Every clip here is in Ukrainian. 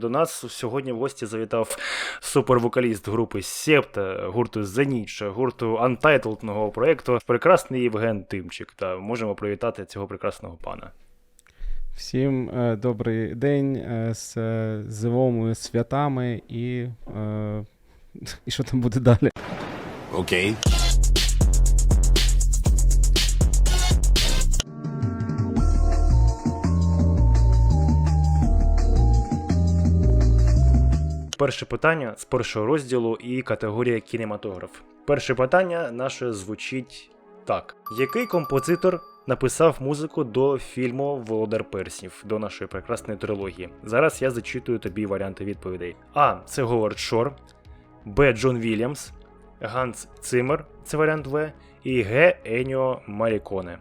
До нас сьогодні в гості завітав супервокаліст групи Септа, гурту Зеніч, гурту Untitled проєкту, прекрасний Євген Тимчик. Та можемо привітати цього прекрасного пана. Всім е, добрий день е, з е, зимовими святами і. Е, і що там буде далі? Okay. Перше питання з першого розділу і категорія кінематограф. Перше питання наше звучить так: який композитор написав музику до фільму Володар Перснів до нашої прекрасної трилогії? Зараз я зачитую тобі варіанти відповідей: А. Це Говард Шор, Б. Джон Вільямс, Ганс Циммер, це варіант В, і Г. Еніо Маріконе.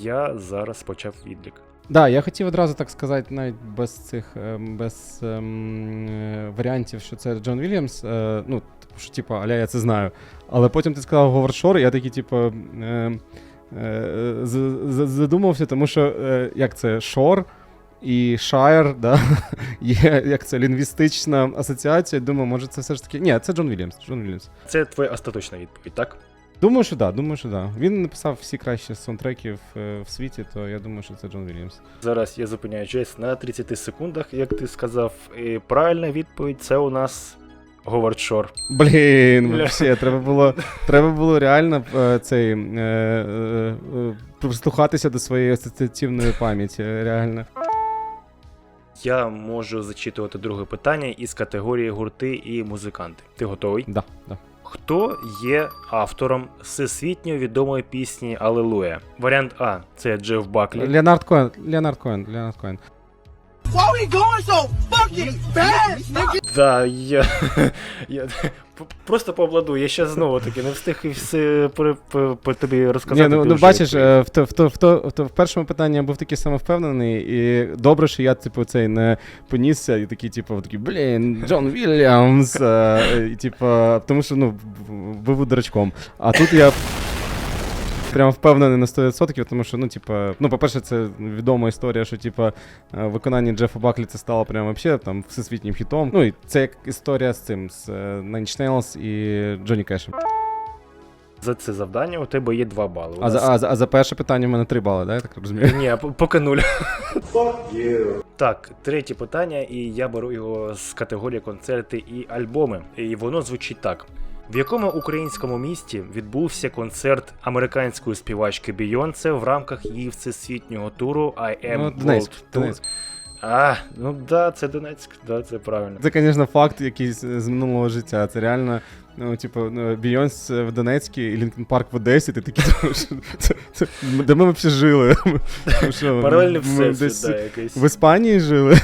Я зараз почав відлік. Да, я хотів одразу так сказати, навіть без цих ем, без ем, е, варіантів, що це Джон Вільямс. Е, ну, типу, що типу, аля, я це знаю. Але потім ти сказав Говард Шор, і я такий, типу. Е, е, з- задумався, тому що е, як це Шор і Шайр, да, є як це лінгвістична асоціація. Думаю, може це все ж таки. Ні, це Джон Вільямс. Джон Вільямс. Це твоя остаточна відповідь, так? Думаю, що да, думаю, що да. Він написав всі кращі саундтреки в, е, в світі, то я думаю, що це Джон Вільямс. Зараз я зупиняю час на 30 секундах, як ти сказав. І правильна відповідь це у нас Говард Шор. Блін, вообще, треба було, треба було реально е, цей е, прислухатися до своєї асоціативної пам'яті. Реально. Я можу зачитувати друге питання із категорії гурти і музиканти. Ти готовий? Да, да. Хто є автором всесвітньо відомої пісні Алелуя? Варіант А це Джеф Баклі. Леонард Коен, Леонард Коен, Леонард Коен. Why we going so fucking fast, nigga? Да, я, я просто пообладу, я ще знову таки не встиг і все при, при, при тобі розказати. Ні, ну, ти ну вже бачиш, е, в, то, в, то, в, то, в, то, в першому питанні я був такий самовпевнений, і добре, що я, типу, цей не понісся, і такий, типу, такий, блін, Джон Вільямс. е, І, типу, тому що, ну, був дурачком. А тут я. Прямо впевнений на 100%, тому що, ну, типа, ну, по-перше, це відома історія, що, типа, е, виконання Джефа Баклі це стало прямо вообще там всесвітнім хітом. Ну, і це як історія з цим, з е, Nine Nails і Джонні Кешем. За це завдання у тебе є 2 бали. А за, а, за- а за перше питання в мене 3 бали, да, я так розумію? Ні, поки нуль. Так, третє питання, і я беру його з категорії концерти і альбоми. І воно звучить так. В якому українському місті відбувся концерт американської співачки Бійонсе в рамках її всесвітнього туру I Am Ну, World Донецьк, Tour? Донецьк. А, ну да, це Донецьк, да, це правильно. Це, звісно, факт якийсь з минулого життя. Це реально, ну, типу, ну, Бійонс в Донецьку і Лінкен Парк в Одесі. Ти такий це, це, де ми взагалі жили? Ми все, да, якийсь. в Іспанії жили?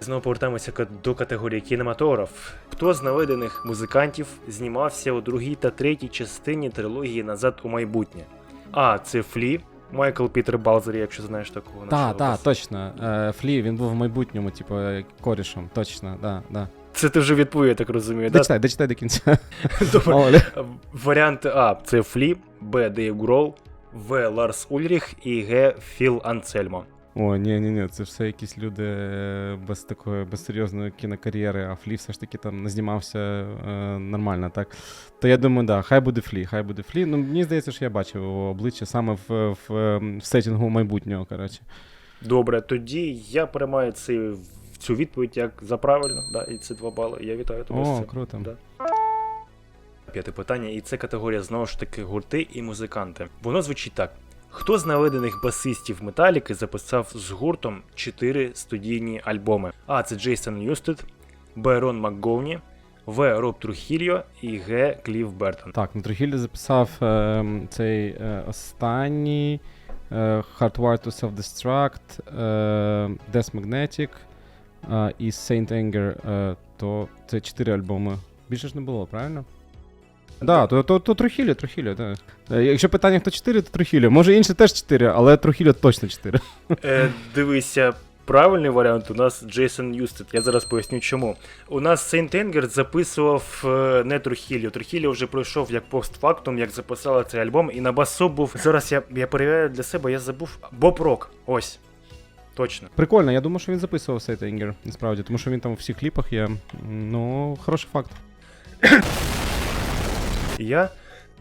Знову повертаємося до категорії кінематограф. Хто з наведених музикантів знімався у другій та третій частині трилогії Назад у майбутнє? А. Це Флі, Майкл Пітер Балзер, якщо знаєш такого. Так, так, точно. Е, Флі, він був в майбутньому, типу, корішем. Точно, да, да. Це ти вже відповів, я так розумію. Да? Дочитай, дочитай до кінця. Добре. Варіанти А. Це Флі, Б. Дейв Грол, В. Ларс Ульріх і Г. Філ Анцельмо. О, ні, ні, ні, це все якісь люди е, без такої без серйозної кінокар'єри, а Флі все ж таки там не знімався е, нормально, так. То я думаю, да, хай буде Флі, хай буде Флі. Ну, мені здається, що я бачив його обличчя саме в, в, ем, в сетінгу майбутнього, коротше. Добре, тоді я приймаю цей, цю відповідь як за правильно, да, і це два бали. Я вітаю тебе з цим. круто. Да. П'яте питання, і це категорія знову ж таки гурти і музиканти. Воно звучить так: хто з наведених басистів Металіки записав з гуртом 4 студійні альбоми? А. Це Джейсон Ньюстед, Б. Рон МакГоуні, В. Роб Трухільо і Г. Кліф Бертон. Так, ну Трухілі записав ем, цей е, останній е, Hardwired to Self-Destruct, е, Death Magnetic е, і Saint Anger, е, то це чотири альбоми. Більше ж не було, правильно? Да, то, то, то Трухілі, Трухілі, так. Е, Якщо питання хто 4, то Трухілі. Може інші теж 4, але Трухілі точно 4. Е, дивися, правильний варіант у нас Джейсон Ньюстед. Я зараз поясню чому. У нас Сейнт Енгер записував е, не Трухіліо. Трухіліо вже пройшов як постфактум, як записала цей альбом, і на басу був. Зараз я, я перевіряю для себе, я забув Боб Рок. Ось. Точно. Прикольно, я думаю, що він записував цей тенгер, насправді, тому що він там у всіх кліпах є. Ну, хороший факт. Я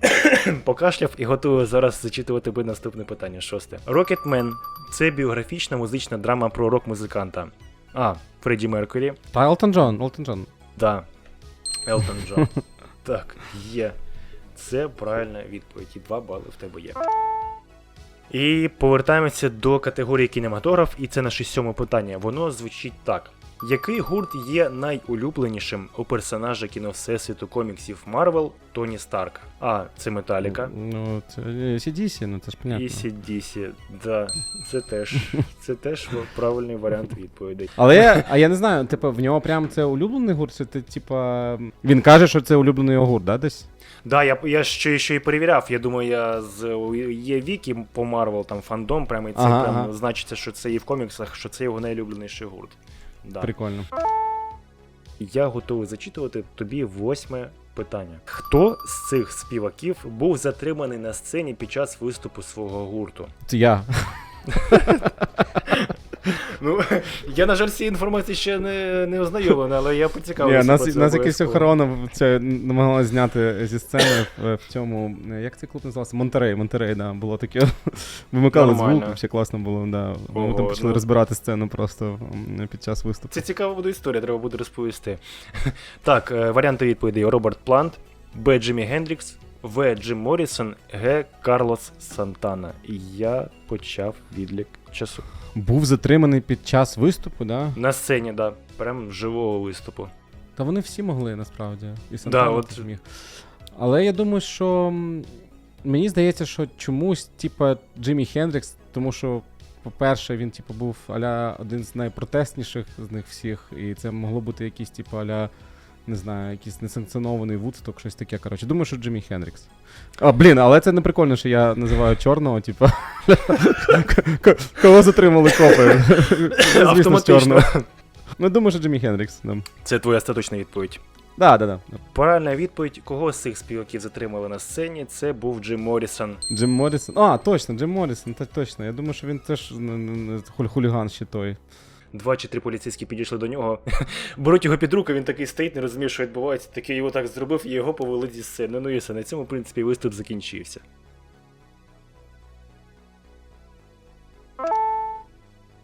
покашляв і готую зараз зачитувати тебе наступне питання. Шосте. Rocketman – це біографічна музична драма про рок-музиканта. А, Фредді Меркурі. Та Елтон Джон, Елтон Джон. Да. Елтон Джон. так, є. Це правильна відповідь. І два бали в тебе є. І повертаємося до категорії кінематограф, і це наше сьоме питання. Воно звучить так. Який гурт є найулюбленішим у персонажа кіно Всесвіту коміксів Марвел Тоні Старка? А. Це Металіка. Ну, це CDC, ну це ж понятно. І CDC. Да, це теж, це теж правильний варіант відповідей. Але я, а я не знаю, типу, в нього прям це улюблений гурт, це ти, типа. Він каже, що це улюблений його гурт, да, десь? Да, я, я ще, ще й перевіряв. Я думаю, я з є віки по Марвел, там фандом, прямо і це Ага, прямо ага. значиться, що це і в коміксах, що це його найлюбленіший гурт. Да. Прикольно. Я готовий зачитувати тобі восьме питання. Хто з цих співаків був затриманий на сцені під час виступу свого гурту? Це я. Ну, я, на жаль, з цією інформацією ще не, не ознайомлений, але я Ні, поцікавився. нас, нас якась охорона це намагалась зняти зі сцени в, в цьому. Як цей клуб називався? Монтерей, Монтерей, да, було таке. Вимикали звук, все класно було, да. Ми Ого, там почали ну. розбирати сцену просто під час виступу. Це цікава буде історія, треба буде розповісти. Так, е, варіанти відповідей: Роберт Плант, Б. Джиммі Гендрікс, В. Джим Моррісон, Г. Карлос Сантана. І я почав відлік часу. Був затриманий під час виступу, да? На сцені, да, прям живого виступу. Та вони всі могли насправді. І Сантана от- міг. Але я думаю, що мені здається, що чомусь, типа, Джиммі Хендрікс, тому що, по-перше, він, типу, був аля один з найпротестніших з них всіх, і це могло бути якийсь, типу, аля. Не знаю, якийсь несанкціонований вудсток, щось таке. Коротше, думаю, що Джиммі Хендрікс. А, блін, але це не прикольно, що я називаю чорного, типу. К- Кого затримали копи? Звісно, з Автоматично. чорного. Ну, думаю, що Джиммі Хендрікс. Да. Це твоя остаточна відповідь. Да, да, да. Правильна відповідь, кого з цих співаків затримали на сцені, це був Джим Моррісон. Джим Моррісон. А, точно, Джим Моррісон, та точно. Я думаю, що він теж н- н- н- хуль- хуліган ще той. Два чи три поліцейські підійшли до нього, беруть його під руку, він такий стоїть, не розуміє, що відбувається, такий його так зробив, і його повели зі сцени. Ну і все, на цьому, в принципі, виступ закінчився.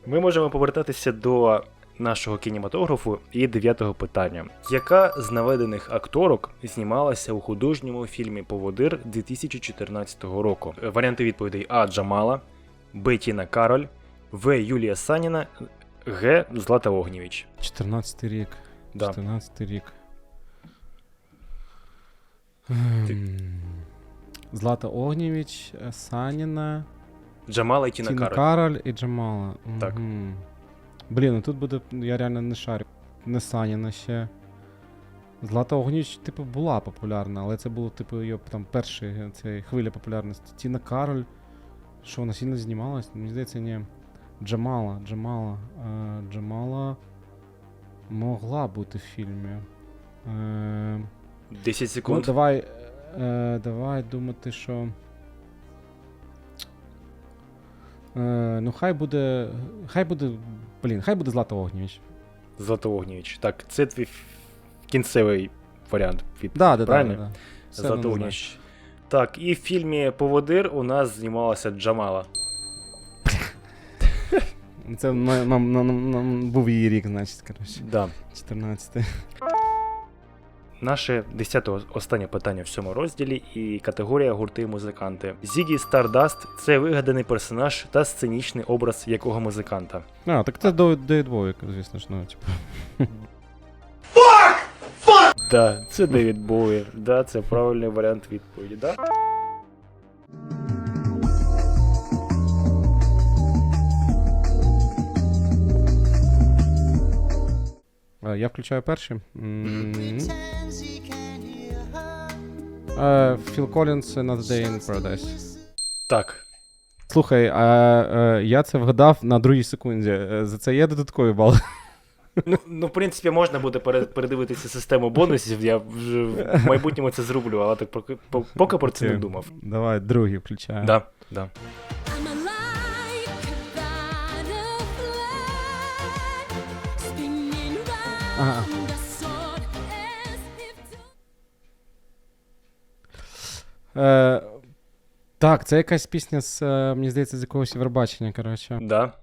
Ми можемо повертатися до нашого кінематографу і дев'ятого питання. Яка з наведених акторок знімалася у художньому фільмі Поводир 2014 року? Варіанти відповідей А. Джамала, Б. Тіна Кароль, В. Юлія Саніна, Г. Злата Огнєвіч. 14 рік. Да. 14 рік. Ти- Злата Огнєвіч, е, Саніна, Джамала і Тіна, Тіна Кароль. Кароль і Джамала. Так. Мгм. Блін, ну тут буде. Я реально не шарю. Не Саніна ще. Злата Огнєвіч, типу, була популярна, але це було, типу, її там перший е, хвиля популярності. Тіна Кароль. Що, вона сильно знімалась? Мені здається, ні. Джамала, Джамала. Е, Джамала могла бути в фільмі. Е, 10 ну, секунд. давай, е, давай думати, що. Е, ну, хай буде. Хай буде. Блін, хай буде Злата Огнєвіч. Злата Огнєвіч. Так, це твій кінцевий варіант. Від... Да, да, Правильно? да, да. Все Злата. Огнєвіч. Так, і в фільмі Поводир у нас знімалася Джамала. Це нам, нам, нам, нам був її рік, значить, коротше. Да. 14. Наше десяте останнє питання в цьому розділі і категорія гурти і музиканти. Зігі Стардаст це вигаданий персонаж та сценічний образ якого музиканта. А, так це до Дейд Боуі, звісно ж, ну, типу. Да, це Девід Боуі. Да, це правильний варіант відповіді. Да? Я включаю перший. М, е, Філ Коллінс Another Day in Paradise. Так. Слухай, а, е, я це вгадав на другій секунді. Е, За це є додаткові бали. Ну, ну, в принципі, можна буде передивитися систему бонусів. Я вже в майбутньому це зроблю, але так поки, по- поки про це не думав. Давай, другий включаю. Да, да. Ага. Е, так, це якась пісня з, е, мені здається, з якогось Євробачення, коротше. Да.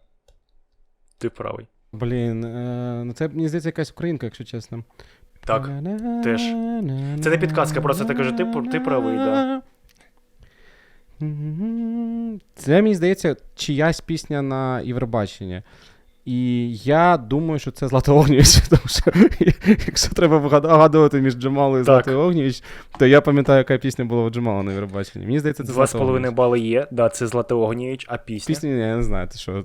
Ти правий. Блін, е, ну це, мені здається, якась українка, якщо чесно. Так. теж. Це не підказка, просто ти кажу, ти ти правий, да. Це, мені здається, чиясь пісня на Євробаченні. І я думаю, що це Злата Огнєвіч, тому що якщо треба вгадувати між Джамалою і. Златою Огнєвіч, то я пам'ятаю, яка пісня була у Джамала на Євробаченні. Мені здається, це Два з половиною бали є. Да, це Злата Огнєвіч, а пісня. Пісня, я не знаю, ти що,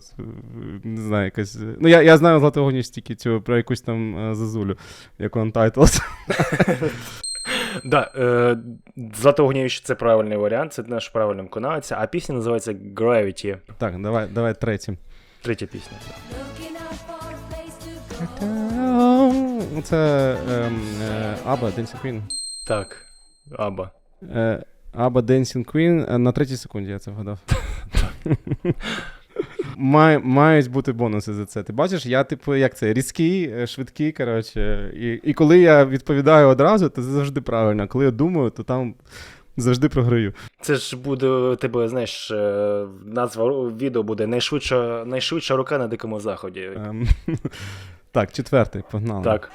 не знаю, якась. Ну, я, я знаю Злату Огнєвіч тільки цю про якусь там зазулю, як Untitled. Да, е, Злата Огнєвіч це правильний варіант, це наш правильний виконавець, а пісня називається Gravity. Так, давай, давай третім. Третя пісня. Це ем, е, Аба, Dancing Queen. Так, Аба. Е, Аба Dancing Queen е, на третій секунді я це вгадав. Має, мають бути бонуси за це. Ти бачиш, я, типу, як це, різкий, е, швидкий, коротше. І, і коли я відповідаю одразу, то це завжди правильно. Коли я думаю, то там завжди програю. Це ж буде тебе, знаєш, е, назва відео буде найшвидша, найшвидша рука на дикому заході. Ем, так, четвертий, погнали. Так.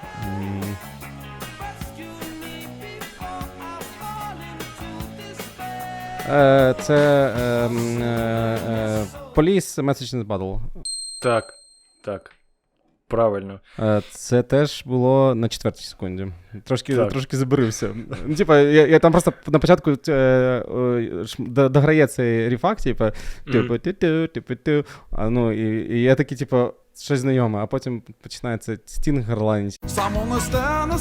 Е, це ем, е, е, Police Message in Battle. Так. Так. Правильно. Е, Це теж було на четвертій секунді. Трошки, Так. трошки забарився. Ну, Типа, я, я там просто на початку е, е, дограє цей рефакт, типа, типу, типу, типу, а, ну, і, і я такий, типу, щось знайоме, а потім починається стінг горланить. Someone sterne,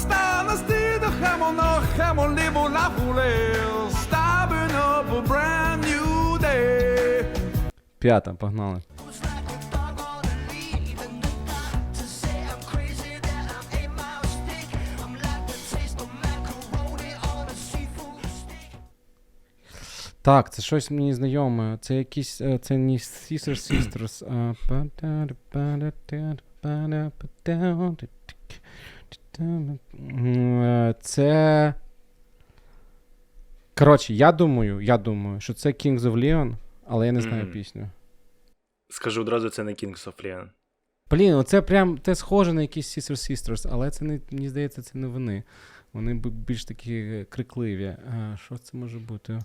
Так, це щось мені знайоме. Це якісь. е, Це не Sisters Sisters. а Це. Коротше, я думаю, я думаю, що це Kings of Leon, але я не знаю Мгм. пісню. Скажу одразу, це не Kings of Leon. Блін, оце прям це схоже на якісь Sisters Sisters, але це не, мені здається, це не вони. Вони більш такі крикливі. А, що це може бути?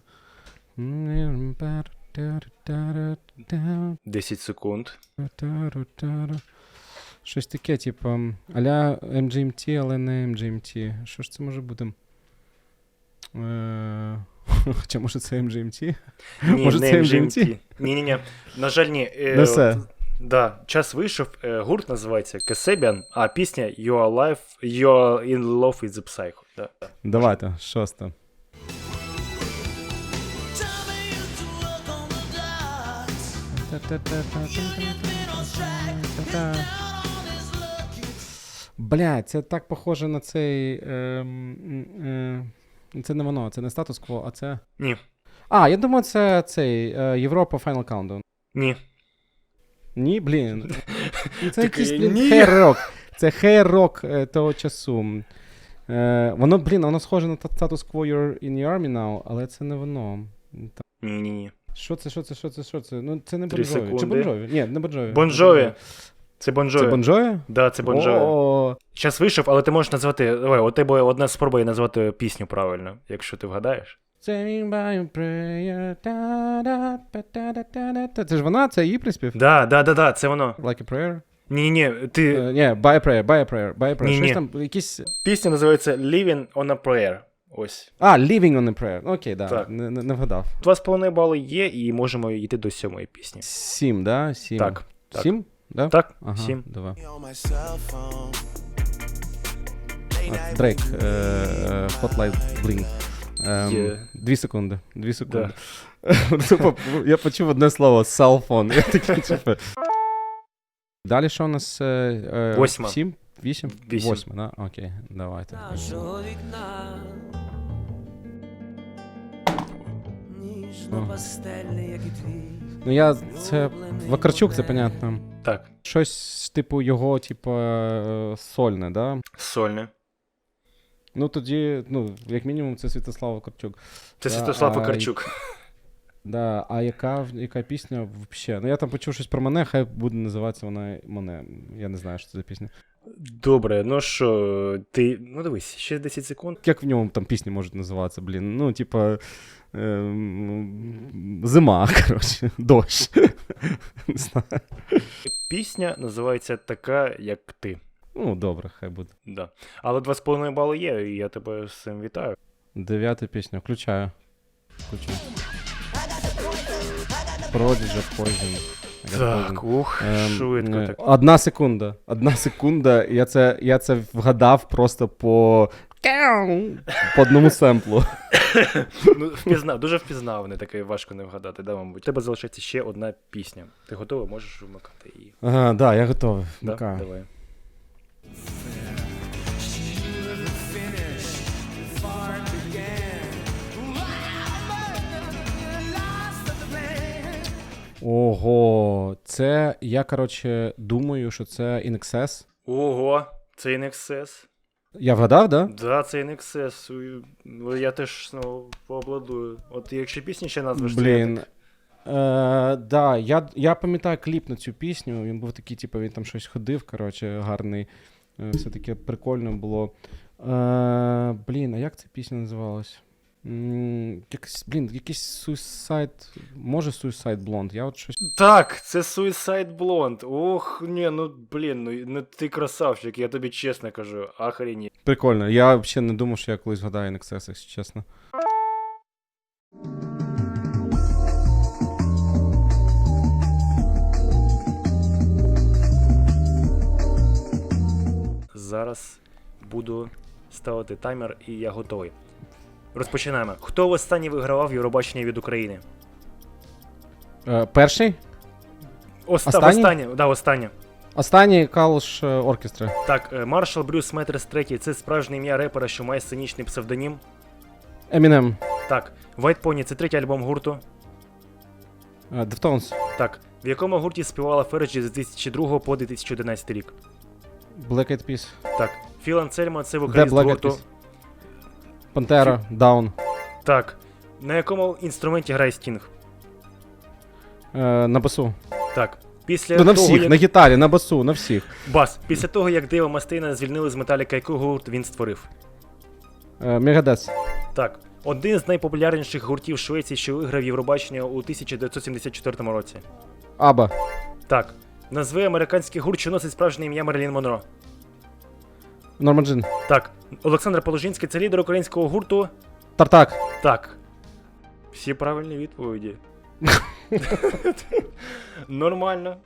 10 секунд. Щось таке, типу, аля MGMT, але не MGMT. Що ж це може бути? Е, Хоча може це MGMT? Ні, Може, не це MGMT. MGMT? Ні, ні, ні. На жаль, ні. Е, Не все. от, Да, час вийшов, е, гурт називається Kasabian, а пісня You are life, You are in love with the psycho. Да. Давайте, шоста. Бля, це так похоже на цей. це не воно, це не статус-кво, а це. Ні. А, я думаю, це цей Європа Final Countdown. Ні. Ні, блін. Це якийсь, блін, ні. хейр-рок. Це хейр-рок е, того часу. Воно, блін, воно схоже на статус Quo You're in the Army Now, але це не воно. Ні, ні, ні. Що це, що це, що це, що це? Ну, це не Три Бонжові. Чи секунди. Бонжові? Ні, не Бонжові. Бонжові. Це Це Бонжові. Бонжові? Да, це Бонжові. О, Час вийшов, але ти можеш назвати. Давай, у тебе одна спроба є назвати пісню правильно, якщо ти вгадаєш. Saving by prayer. Це ж вона, це її приспів? Да, да, да, да, це воно. Like a prayer? Ні, ні, ти. Е, Ні, by a prayer, by a prayer, by a prayer. Ні-ні. Там, якісь... Пісня називається Living on a Prayer. Ось. А, living on a prayer. Окей, да, Так. не, не, не вгадав. Два з половиною бали є, і можемо йти до сьомої пісні. Сім, да? Сім. Так, так. Сім? Да? Так, Ага, сім. Давай. А, Дрейк, е, е, Hotline Bling. Ем, Є. Дві секунди. Дві секунди. Тупо, Я почув одне слово cellphone. Я такий, типу. Далі що у нас? е, е, Восьма. Сім? Вісім? Вісім. Восьма, да? Окей, давайте. Нашого вікна О. ніжно пастельний, як і твій Ну я це. Вакарчук, це понятно. Так, Щось, типу, його, типу, е, сольне, да? сольне. Ну тоді, ну, як мінімум, це Святослав Вакарчук. Це Да, Святослав а, Факарчук. Да, а яка, яка пісня взагалі? Ну я там почув щось про мене, хай буде називатися вона мене. Я не знаю, що це за пісня. Добре, ну що, ти. Ну дивись, ще 10 секунд. Як в ньому там пісні можуть називатися, блін? Ну, типа. Ем, Зима, коротше, дощ. Не знаю. Пісня називається така, як ти. Ну, добре, хай буде. Да. Але 2,5 бали є, і я тебе з цим вітаю. Дев'ята пісня, включаю. Включаю. Prodigy Poison. Так, ух, Ем, швидко е, так. Одна секунда. Одна секунда. Я це, я це вгадав просто по. По одному семплу. Ну, впізнав, дуже впізнав, не таке важко не вгадати, да, мабуть. У тебе залишається ще одна пісня. Ти готовий, можеш вмикати її. Ага, да, я готовий. Да? Вмикаю. Давай. Ого, це я, коротше, думаю, що це In Excess. Ого, це NXS. Я вгадав, да? Да, це NXS. Ну, Я теж ну, пообладую. От якщо пісні ще назвеш, Блін. так- Е, да, я, я пам'ятаю кліп на цю пісню. Він був такий, типу, він там щось ходив, коротше, гарний. Е, все таке прикольно було. Е, блін, а як ця пісня називалась? М, якась, блін, якийсь Suicide. Може Suicide Blonde? Я от щось. Так, це Suicide Blonde. Ох, ні, ну блін, ну, ну ти красавчик, я тобі чесно кажу, охрені. Прикольно. Я взагалі не думав, що я колись згадаю Excess, якщо чесно. Зараз буду ставити таймер і я готовий. Розпочинаємо. Хто востаннє вигравав Євробачення від України? Е, перший? Оста- Останній? Останнє, да, останнє. Останній Калуш е, оркестри. Так, е, Маршал Брюс Метрес III це справжнє ім'я репера, що має сценічний псевдонім. Eminem. Так, White Pony це третій альбом гурту. Е, Deftones. Так, в якому гурті співала Ферджі з 2002 по 2011 рік. Black Eyed Peas. Так, Філ Ансельмо це вокаліст Black Eyed гурту. Peas. Пантера. Down. Так, на якому інструменті грає Стінг? Е, на басу. Так, після Ну, на того, всіх, як... на гітарі, на басу, на всіх. Бас, після того, як Дейва Мастейна звільнили з Металіка, який гурт він створив. Е, Мегадес. Так, один з найпопулярніших гуртів Швеції, що виграв Євробачення у 1974 році. Аба. Так, назви американський гурт, що носить справжнє ім'я Мерлін Монро. Норман Джин. Так, Олександр Положинський це лідер українського гурту. Тартак. Так. Всі правильні відповіді. Нормально.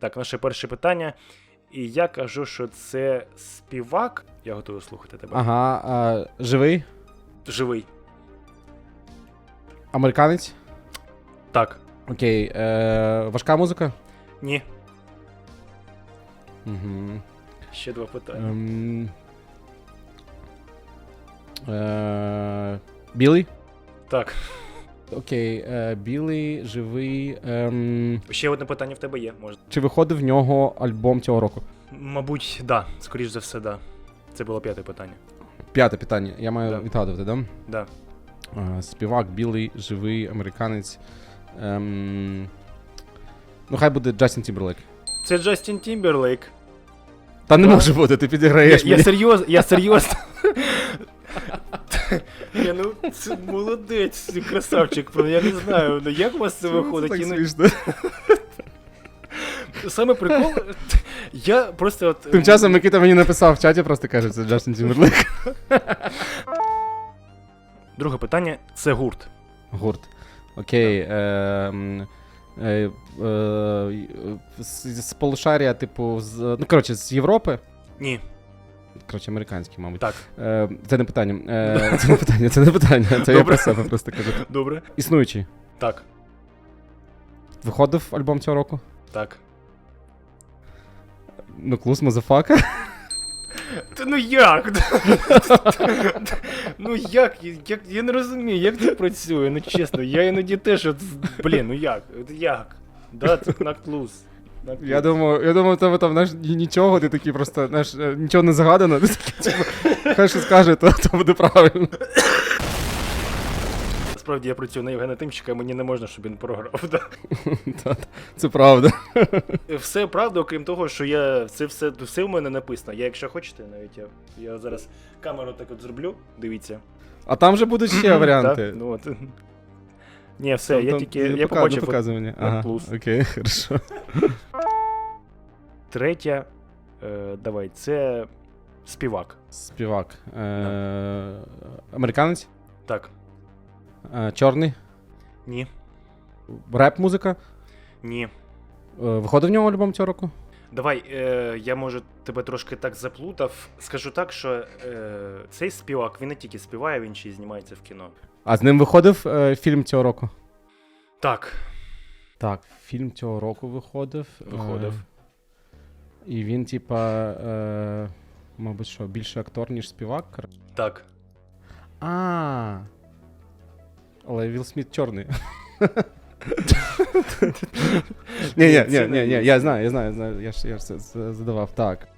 Так, наше перше питання. І я кажу, що це співак. Я готовий слухати тебе. Ага. А, живий. Живий. Американець. Так. Окей. Е, важка музика. Ні. Угу. Ще два питання. Ем, е, білий. Так. Окей. Е, білий, живий. Ем, Ще одне питання в тебе є. Може. чи виходив в нього альбом цього року? Мабуть, да. Скоріш за все, да. Це було п'яте питання. П'яте питання. Я маю Да. відгадувати, да? Да. Е, співак, білий, живий, американець. Ем, ну, хай буде Джастін Тімберлейк. Це Джастін Тімберлейк. Та не може бути, ти Я, підіграєш я мені. серйозно, я серйозно. Я ну це молодець, ти красавчик. Ну, Я не знаю, ну як у вас це виходить? так смішно. Саме прикол. Я просто от. Тим часом Микита мені написав в чаті, просто каже, це Джастін Тімберлейк. Друге питання це гурт. Гурт. Окей. ем, е, е, з, з полушарія, типу, з, ну, коротше, з Європи. Ні. Коротше, американський, мабуть. Так. Е, це не питання. Е, це не питання, це не питання. Це я Добре. про себе просто кажу. Добре. Існуючий. Так. Виходив альбом цього року? Так. Ну, клус мазафака. Та ну як? ну як? як? Я не розумію, як це працює, ну чесно, я іноді теж, от, блін, ну як? От як? Да, це наклуз. Я думав, я думав, тебе там, знаєш, нічого, ти такий просто, знаєш, е, нічого не загадано, типу, хай що скаже, то, то буде правильно. Насправді я працюю на Євгена Тимчика, мені не можна, щоб він програв. Да? Це правда. Все правда, окрім того, що я це все, все в мене написано. Я, якщо хочете, навіть я, я зараз камеру так от зроблю, дивіться. А там же будуть ще варіанти. Ну от. Ні, все, я Там- тільки там я пока- побачив. мені. Ага, плюс. окей, хорошо. Третя. Е, давай, це співак. Співак. Е, Американець? Так. Е, Чорний? Ні. Реп-музика? Ні. Е, Виходив в нього альбом цього року? Давай, е, я може тебе трошки так заплутав. Скажу так, що е, цей співак він не тільки співає, він ще й знімається в кіно. А з ним виходив е, фільм цього року? Так, Так, фільм цього року виходив. Виходив. Е, і він, типа, е, мабуть, що, більше актор, ніж співак. так. А. Але Вілл Сміт чорний. Ні, ні, ні, ні, ні, я знаю, я знаю, я знаю, я ж я ж це задавав, так.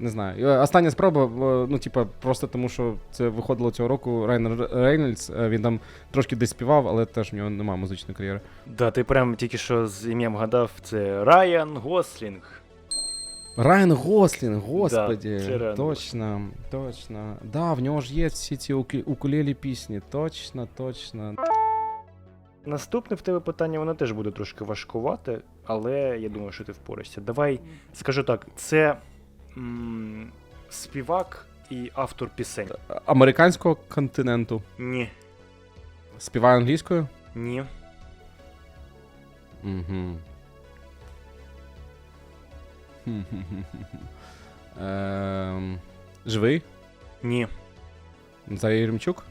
Не знаю. Остання спроба, ну, типа, просто тому, що це виходило цього року Райан Р- Рейнольдс, е, він там трошки десь співав, але теж в нього немає музичної кар'єри. Да, ти прям тільки що з ім'ям гадав, це Райан Гослінг. Райан Гослінг, господі, це точно, точно. Да, в нього ж є всі ці укулелі пісні, точно, точно. Наступне в тебе питання, воно теж буде трошки важкувати, але я думаю, що ти впораєшся. Давай скажу так: це м, співак і автор пісень. Американського континенту. Ні, Співає англійською? ні, Угу. Ем, живий? ні. Назарій Єремчук?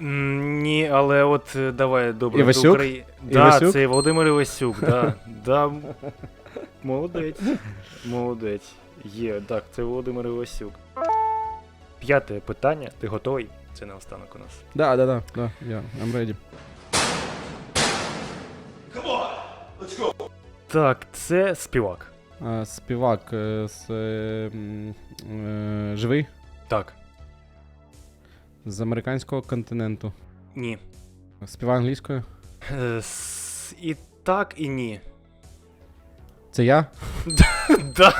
М, Ні, але от е, давай, добре. Івасюк? до Украї- Да, Івасюк? це Володимир Івасюк, да. да. м- Молодець. Молодець. Є, так, це Володимир Івасюк. П'яте питання. Ти готовий? Це наостанок у нас. Да, да, да, да, я, I'm ready. Так, це співак. А, співак е, з, е, е, живий? Так. З американського континенту. Ні. Співає англійською? Е, І так, і ні. Це я? Да.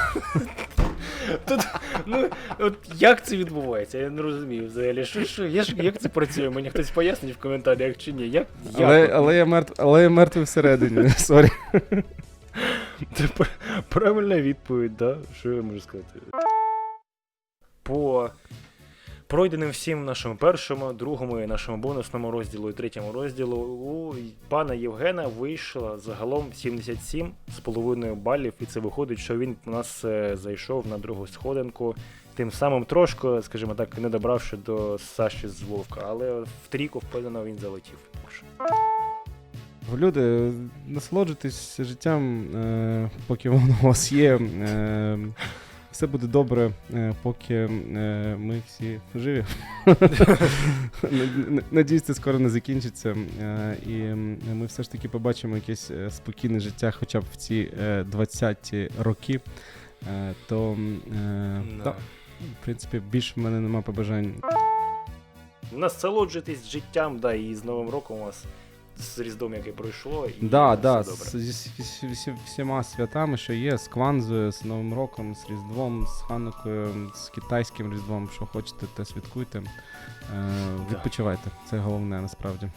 Тут, ну, от як це відбувається? Я не розумію взагалі. Що, що, я ж, як це працює? Мені хтось пояснить в коментарях чи ні. Як, як? Але, але, я мертв, але я мертвий всередині. Сорі. Це правильна відповідь, да? Що я можу сказати? По пройденим всім нашому першому, другому і нашому бонусному розділу і третьому розділу у пана Євгена вийшло загалом 77,5 балів, і це виходить, що він у нас е, зайшов на другу сходинку. Тим самим трошки, скажімо так, не добравши до Саші з Вовка, але в трійку впевнено він залетів. Люди, насолоджуйтесь життям, е, поки воно у вас є. Е, все буде добре, е, поки ми всі живі. Надіюсь, це скоро не закінчиться. І ми все ж таки побачимо якесь спокійне життя, хоча б в ці е, 20-ті роки. То, та, в принципі, більше в мене нема побажань. Насолоджуйтесь життям, да, і з Новим роком у вас з Різдом, яке пройшло, і Да, все да, добре. з, з, з всі- всіма святами, що є, з Кванзою, з Новим роком, з Різдвом, з Ханукою, з китайським Різдвом, що хочете, те святкуйте. Е, відпочивайте. Це головне насправді.